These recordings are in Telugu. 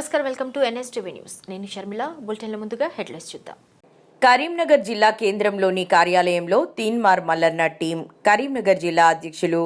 నమస్కారం వెల్కమ్ టు ఎన్ఎస్టీవీ న్యూస్. నేను షర్మిల. బులెటిన్ల ముందుగా హెడ్లైన్స్ చూద్దాం. కరీంనగర్ జిల్లా కేంద్రంలోని కార్యాలయంలో తీన్మార్ మల్లన్న టీం కరీంనగర్ జిల్లా అధ్యక్షులు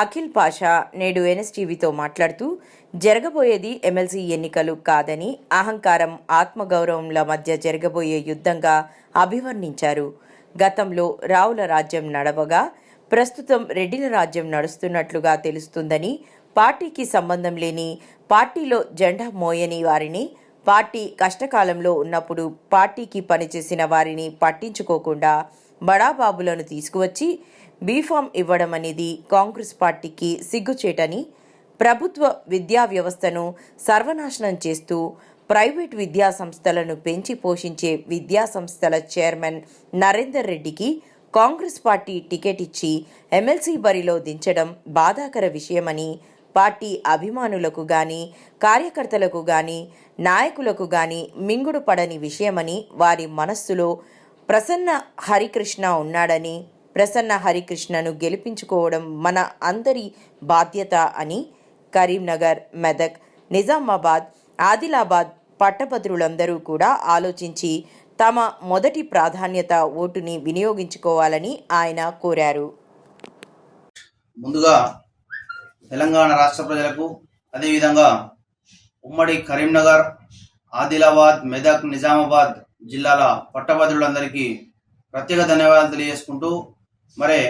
అఖిల్ పాషా నేడు ఎన్ఎస్టీవీతో మాట్లాడుతూ జరగబోయేది ఎమ్మెల్సీ ఎన్నికలు కాదని అహంకారం ఆత్మగౌరవంల మధ్య జరగబోయే యుద్ధంగా అభివర్ణించారు. గతంలో రావుల రాజ్యం నడవగా ప్రస్తుతం రెడ్డిల రాజ్యం నడుస్తున్నట్లుగా తెలుస్తుందని పార్టీకి సంబంధం లేని పార్టీలో జెండా మోయని వారిని పార్టీ కష్టకాలంలో ఉన్నప్పుడు పార్టీకి పనిచేసిన వారిని పట్టించుకోకుండా బడాబాబులను తీసుకువచ్చి బీఫామ్ ఇవ్వడం అనేది కాంగ్రెస్ పార్టీకి సిగ్గుచేటని ప్రభుత్వ విద్యా వ్యవస్థను సర్వనాశనం చేస్తూ ప్రైవేట్ విద్యా సంస్థలను పెంచి పోషించే విద్యా సంస్థల చైర్మన్ నరేందర్ రెడ్డికి కాంగ్రెస్ పార్టీ టికెట్ ఇచ్చి ఎమ్మెల్సీ బరిలో దించడం బాధాకర విషయమని పార్టీ అభిమానులకు గాని కార్యకర్తలకు గాని నాయకులకు గాని మింగుడు పడని విషయమని వారి మనస్సులో ప్రసన్న హరికృష్ణ ఉన్నాడని ప్రసన్న హరికృష్ణను గెలిపించుకోవడం మన అందరి బాధ్యత అని కరీంనగర్ మెదక్ నిజామాబాద్ ఆదిలాబాద్ పట్టభద్రులందరూ కూడా ఆలోచించి తమ మొదటి ప్రాధాన్యత ఓటుని వినియోగించుకోవాలని ఆయన కోరారు. ముందుగా తెలంగాణ రాష్ట్ర ప్రజలకు అదేవిధంగా ఉమ్మడి కరీంనగర్ ఆదిలాబాద్ మెదక్ నిజామాబాద్ జిల్లాల పట్టభద్రులందరికీ ప్రత్యేక ధన్యవాదాలు తెలియజేసుకుంటూ మరే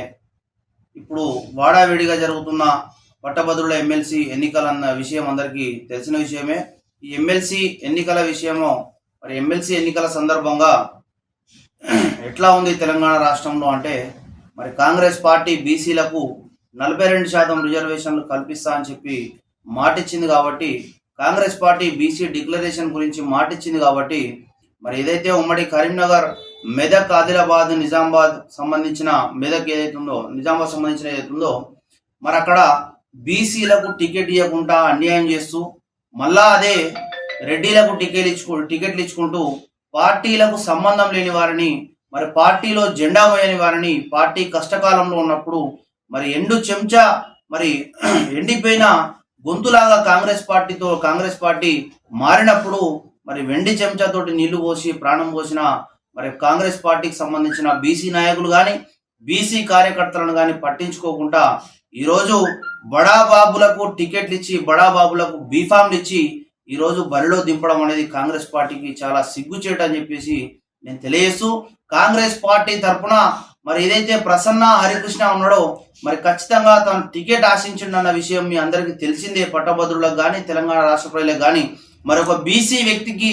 ఇప్పుడు వాడావిడిగా జరుగుతున్న పట్టభద్రుల ఎమ్మెల్సీ ఎన్నికలన్న విషయం అందరికీ తెలిసిన విషయమే. ఈ ఎమ్మెల్సీ ఎన్నికల విషయము మరి ఎమ్మెల్సీ ఎన్నికల సందర్భంగా ఎట్లా ఉంది తెలంగాణ రాష్ట్రంలో అంటే మరి కాంగ్రెస్ పార్టీ బీసీలకు నలభై రెండు శాతం రిజర్వేషన్లు కల్పిస్తా అని చెప్పి మాటిచ్చింది కాబట్టి కాంగ్రెస్ పార్టీ బీసీ డిక్లరేషన్ గురించి మాటిచ్చింది కాబట్టి మరి ఏదైతే ఉమ్మడి కరీంనగర్ మెదక్ ఆదిలాబాద్ నిజామాబాద్ సంబంధించిన మెదక్ ఏదైతే ఉందో నిజామాబాద్ సంబంధించిన ఏదైతే ఉందో మరి అక్కడ బీసీలకు టికెట్ ఇవ్వకుండా అన్యాయం చేస్తూ మళ్ళా అదే రెడ్డిలకు టికెట్ ఇచ్చుకు టికెట్లు ఇచ్చుకుంటూ పార్టీలకు సంబంధం లేని వారిని మరి పార్టీలో జెండా మోయని వారిని పార్టీ కష్టకాలంలో ఉన్నప్పుడు మరి ఎండు చెంచా మరి ఎండిపోయిన గొంతులాగా కాంగ్రెస్ పార్టీతో కాంగ్రెస్ పార్టీ మారినప్పుడు మరి వెండి చెంచాతోటి నీళ్ళు పోసి ప్రాణం పోసిన మరి కాంగ్రెస్ పార్టీకి సంబంధించిన బీసీ నాయకులు కానీ బీసీ కార్యకర్తలను కానీ పట్టించుకోకుండా ఈరోజు బడాబాబులకు టికెట్లు ఇచ్చి బడాబాబులకు బీఫామ్లు ఇచ్చి ఈరోజు బరిలో దింపడం అనేది కాంగ్రెస్ పార్టీకి చాలా సిగ్గుచేట అని చెప్పేసి నేను తెలియజేస్తూ కాంగ్రెస్ పార్టీ తరఫున మరి ఏదైతే ప్రసన్న హరికృష్ణ ఉన్నాడో మరి ఖచ్చితంగా తను టికెట్ ఆశించిండన్న విషయం మీ అందరికీ తెలిసిందే. పట్టభద్రులకు కానీ తెలంగాణ రాష్ట్ర ప్రజలకు కానీ మరి ఒక బీసీ వ్యక్తికి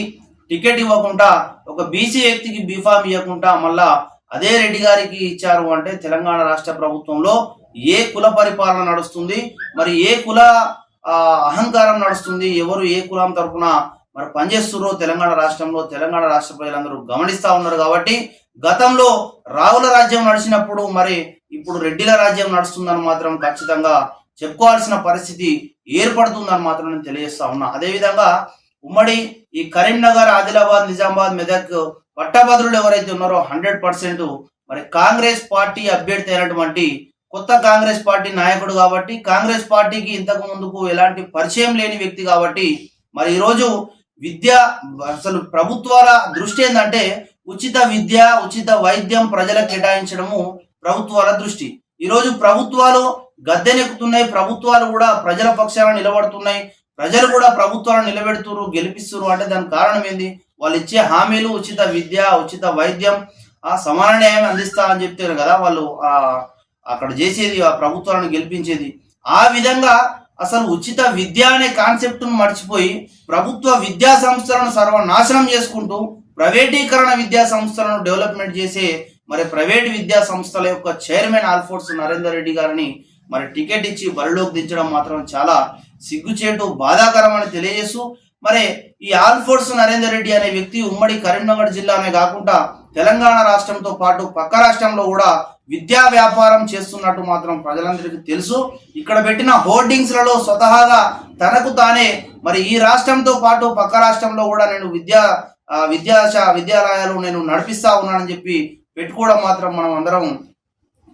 టికెట్ ఇవ్వకుండా ఒక బీసీ వ్యక్తికి బీఫామ్ ఇవ్వకుండా మళ్ళా అదే రెడ్డి గారికి ఇచ్చారు అంటే తెలంగాణ రాష్ట్ర ప్రభుత్వంలో ఏ కుల పరిపాలన నడుస్తుంది? మరి ఏ కుల అహంకారం నడుస్తుంది? ఎవరు ఏ కులం తరఫున మరి పనిచేస్తున్నారో తెలంగాణ రాష్ట్రంలో తెలంగాణ రాష్ట్ర ప్రజలందరూ గమనిస్తా ఉన్నారు కాబట్టి గతంలో రావుల రాజ్యం నడిచినప్పుడు మరి ఇప్పుడు రెడ్డిల రాజ్యం నడుస్తుందని మాత్రం ఖచ్చితంగా చెప్పుకోవాల్సిన పరిస్థితి ఏర్పడుతుందని మాత్రం నేను తెలియజేస్తా ఉన్నా. అదేవిధంగా ఉమ్మడి ఈ కరీంనగర్ ఆదిలాబాద్ నిజామాబాద్ మెదక్ పట్టభద్రులు ఎవరైతే ఉన్నారో హండ్రెడ్ పర్సెంట్ మరి కాంగ్రెస్ పార్టీ అభ్యర్థి అయినటువంటి కొత్త కాంగ్రెస్ పార్టీ నాయకుడు కాబట్టి కాంగ్రెస్ పార్టీకి ఇంతకు ముందుకు ఎలాంటి పరిచయం లేని వ్యక్తి కాబట్టి మరి ఈరోజు విద్య అసలు ప్రభుత్వాల దృష్టి ఏంటంటే ఉచిత విద్య ఉచిత వైద్యం ప్రజలకు కేటాయించడము ప్రభుత్వాల దృష్టి. ఈరోజు ప్రభుత్వాలు గద్దెనెక్కుతున్నాయి ప్రభుత్వాలు కూడా ప్రజల పక్షాన నిలబడుతున్నాయి ప్రజలు కూడా ప్రభుత్వాలను నిలబెడుతున్నారు గెలిపిస్తున్నారు అంటే దానికి కారణం ఏంది? వాళ్ళు ఇచ్చే హామీలు ఉచిత విద్య ఉచిత వైద్యం ఆ సమాన న్యాయం అందిస్తా అని చెప్తారు కదా వాళ్ళు ఆ అక్కడ చేసేది ఆ ప్రభుత్వాలను గెలిపించేది. ఆ విధంగా అసలు ఉచిత విద్య అనే కాన్సెప్ట్ మర్చిపోయి ప్రభుత్వ విద్యా సంస్థలను సర్వనాశనం చేసుకుంటూ ప్రైవేటీకరణ విద్యా సంస్థలను డెవలప్మెంట్ చేసే మరి ప్రైవేట్ విద్యా సంస్థల యొక్క చైర్మన్ ఆల్ఫోర్స్ నరేందర్ రెడ్డి గారిని మరి టికెట్ ఇచ్చి బరిలోకి దించడం మాత్రం చాలా సిగ్గుచేటు బాధాకరమని తెలియజేస్తూ మరి ఈ ఆల్ఫోర్స్ నరేందర్ రెడ్డి అనే వ్యక్తి ఉమ్మడి కరీంనగర్ జిల్లానే కాకుండా తెలంగాణ రాష్ట్రంతో పాటు పక్క రాష్ట్రంలో కూడా విద్యా వ్యాపారం చేస్తున్నట్టు మాత్రం ప్రజలందరికీ తెలుసు. ఇక్కడ పెట్టిన హోర్డింగ్స్లలో స్వతహాగా తనకు తానే మరి ఈ రాష్ట్రంతో పాటు పక్క రాష్ట్రంలో కూడా నేను విద్యా విద్యాశా విద్యా విద్యాలయాలు నేను నడిపిస్తా ఉన్నానని చెప్పి పెట్టుకోవడం మాత్రం మనం అందరం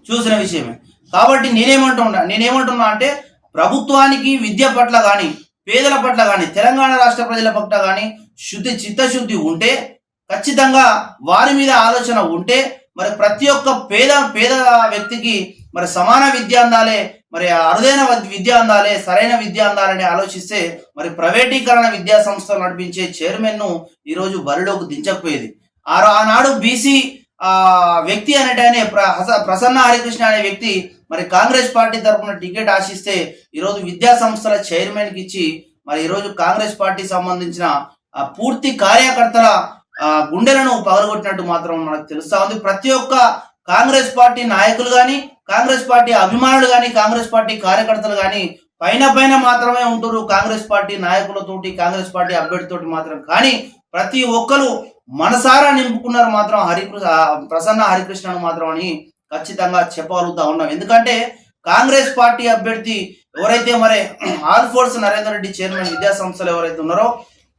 చూసిన విషయమే. కాబట్టి నేనేమంటున్నా నేనేమంటున్నా అంటే ప్రభుత్వానికి విద్య పట్ల కానీ పేదల పట్ల కానీ తెలంగాణ రాష్ట్ర ప్రజల పట్ల కానీ శుద్ధి చిత్తశుద్ధి ఉంటే ఖచ్చితంగా వారి మీద ఆలోచన ఉంటే మరి ప్రతి ఒక్క పేద పేద వ్యక్తికి మరి సమాన విద్య అందాలే మరి అరుదైన విద్య అందాలే సరైన విద్య అందాలని ఆలోచిస్తే మరి ప్రైవేటీకరణ విద్యా సంస్థలు నడిపించే చైర్మన్ను ఈరోజు బరిలోకి దించకపోయేది. ఆనాడు బీసీ ఆ వ్యక్తి అనేటనే ప్రసన్న హరికృష్ణ అనే వ్యక్తి మరి కాంగ్రెస్ పార్టీ తరఫున టికెట్ ఆశిస్తే ఈరోజు విద్యా సంస్థల చైర్మన్కి ఇచ్చి మరి ఈరోజు కాంగ్రెస్ పార్టీ సంబంధించిన ఆ పూర్తి కార్యకర్తల గుండెలను పగలగొట్టినట్టు మాత్రం మనకు తెలుస్తా ఉంది. ప్రతి ఒక్క కాంగ్రెస్ పార్టీ నాయకులు కానీ కాంగ్రెస్ పార్టీ అభిమానులు కానీ కాంగ్రెస్ పార్టీ కార్యకర్తలు కానీ పైన పైన మాత్రమే ఉంటారు కాంగ్రెస్ పార్టీ నాయకులతోటి కాంగ్రెస్ పార్టీ అభ్యర్థితోటి మాత్రం. కానీ ప్రతి ఒక్కరు మనసారా నింపుకున్నారు మాత్రం హరికృష్ణ ప్రసన్న హరికృష్ణను మాత్రం అని ఖచ్చితంగా చెప్పగలుగుతా ఉన్నాం. ఎందుకంటే కాంగ్రెస్ పార్టీ అభ్యర్థి ఎవరైతే మరి all force Narender Reddy chairman విద్యా సంస్థలు ఎవరైతే ఉన్నారో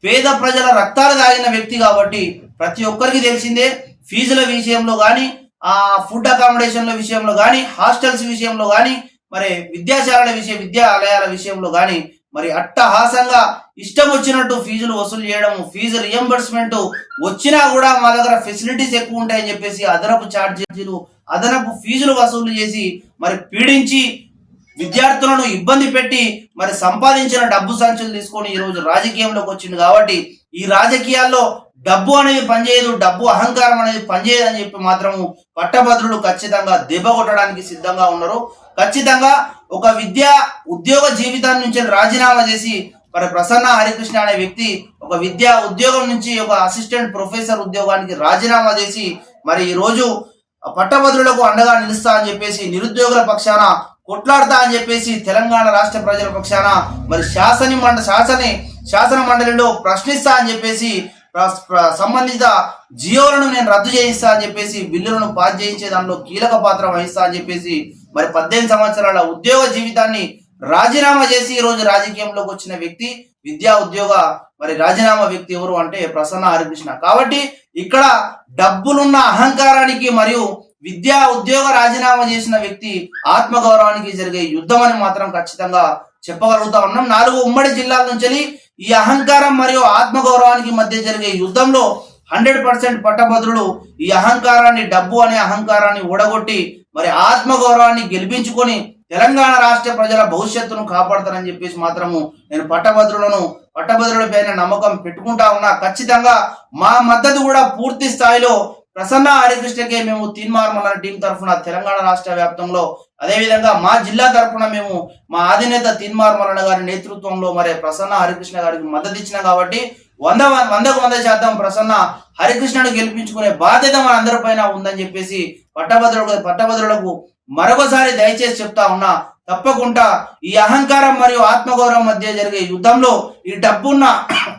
పేద ప్రజల రక్తాలు తాగిన వ్యక్తి కాబట్టి ప్రతి ఒక్కరికి తెలిసిందే ఫీజుల విషయంలో కానీ ఆ ఫుడ్ అకామిడేషన్ల విషయంలో కానీ హాస్టల్స్ విషయంలో కానీ మరి విద్యాశాలల విషయ విద్యాలయాల విషయంలో కానీ మరి అట్టహాసంగా ఇష్టం వచ్చినట్టు ఫీజులు వసూలు చేయడం ఫీజు రియంబర్స్మెంట్ వచ్చినా కూడా మా దగ్గర ఫెసిలిటీస్ ఎక్కువ ఉంటాయని చెప్పేసి అదనపు ఛార్జీలు అదనపు ఫీజులు వసూలు చేసి మరి పీడించి విద్యార్థులను ఇబ్బంది పెట్టి మరి సంపాదించిన డబ్బు సంచులు తీసుకొని ఈ రోజు రాజకీయంలోకి వచ్చింది కాబట్టి ఈ రాజకీయాల్లో డబ్బు అనేది పనిచేయదు డబ్బు అహంకారం అనేది పనిచేయదు అని చెప్పి మాత్రము పట్టభద్రులు ఖచ్చితంగా దెబ్బ కొట్టడానికి సిద్ధంగా ఉన్నారు. ఖచ్చితంగా ఒక విద్యా ఉద్యోగ జీవితాన్ని నుంచి రాజీనామా చేసి మరి ప్రసన్న హరికృష్ణ అనే వ్యక్తి ఒక విద్యా ఉద్యోగం నుంచి ఒక అసిస్టెంట్ ప్రొఫెసర్ ఉద్యోగానికి రాజీనామా చేసి మరి ఈరోజు పట్టభద్రులకు అండగా నిలుస్తా అని చెప్పేసి నిరుద్యోగుల పక్షాన కొట్లాడతా అని చెప్పేసి తెలంగాణ రాష్ట్ర ప్రజల పక్షాన మరి శాసన మండ శాసని శాసన మండలిలో ప్రశ్నిస్తా అని చెప్పేసి సంబంధిత జియోలను నేను రద్దు చేయిస్తా అని చెప్పేసి బిల్లులను పాస్ చేయించే దానిలో కీలక పాత్ర వహిస్తా అని చెప్పేసి మరి పద్దెనిమిది సంవత్సరాల ఉద్యోగ జీవితాన్ని రాజీనామా చేసి ఈ రోజు రాజకీయంలోకి వచ్చిన వ్యక్తి విద్యా ఉద్యోగ మరి రాజీనామా వ్యక్తి ఎవరు అంటే ప్రసన్న హరికృష్ణ. కాబట్టి ఇక్కడ డబ్బులున్న అహంకారానికి మరియు విద్యా ఉద్యోగ రాజీనామా చేసిన వ్యక్తి ఆత్మగౌరవానికి జరిగే యుద్ధం అని మాత్రం ఖచ్చితంగా చెప్పగలుగుతా ఉన్నాం. నాలుగు ఉమ్మడి జిల్లాల నుంచి ఈ అహంకారం మరియు ఆత్మగౌరవానికి మధ్య జరిగే యుద్ధంలో హండ్రెడ్ పర్సెంట్ పట్టభద్రులు ఈ అహంకారాన్ని డబ్బు అనే అహంకారాన్ని ఊడగొట్టి మరి ఆత్మగౌరవాన్ని గెలిపించుకొని తెలంగాణ రాష్ట్ర ప్రజల భవిష్యత్తును కాపాడతారని చెప్పేసి మాత్రము నేను పట్టభద్రులను పట్టభద్రుల పైన నమ్మకం పెట్టుకుంటా ఉన్నా. ఖచ్చితంగా మా మద్దతు కూడా పూర్తి స్థాయిలో ప్రసన్న హరికృష్ణకే మేము తీన్మార్ టీం తరఫున తెలంగాణ రాష్ట్ర వ్యాప్తంలో అదేవిధంగా మా జిల్లా తరఫున మేము మా అధినేత తీన్మార్ గారి నేతృత్వంలో మరి ప్రసన్న హరికృష్ణ గారికి మద్దతు ఇచ్చినాం కాబట్టి వంద వందకు వంద శాతం ప్రసన్న హరికృష్ణను గెలిపించుకునే బాధ్యత మన అందరిపైన ఉందని చెప్పేసి పట్టభద్రులకు పట్టభద్రులకు మరొకసారి దయచేసి చెప్తా ఉన్నా. తప్పకుండా ఈ అహంకారం మరియు ఆత్మగౌరవం మధ్య జరిగే యుద్ధంలో ఈ డబ్బున్న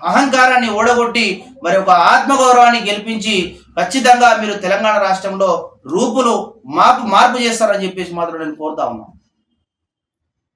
అహంకారాన్ని ఓడగొట్టి మరి ఒక ఆత్మగౌరవాన్ని గెలిపించి ఖచ్చితంగా మీరు తెలంగాణ రాష్ట్రంలో రూపులు మార్పు మార్పు చేస్తారని చెప్పేసి మాత్రం నేను కోరుతా ఉన్నాను.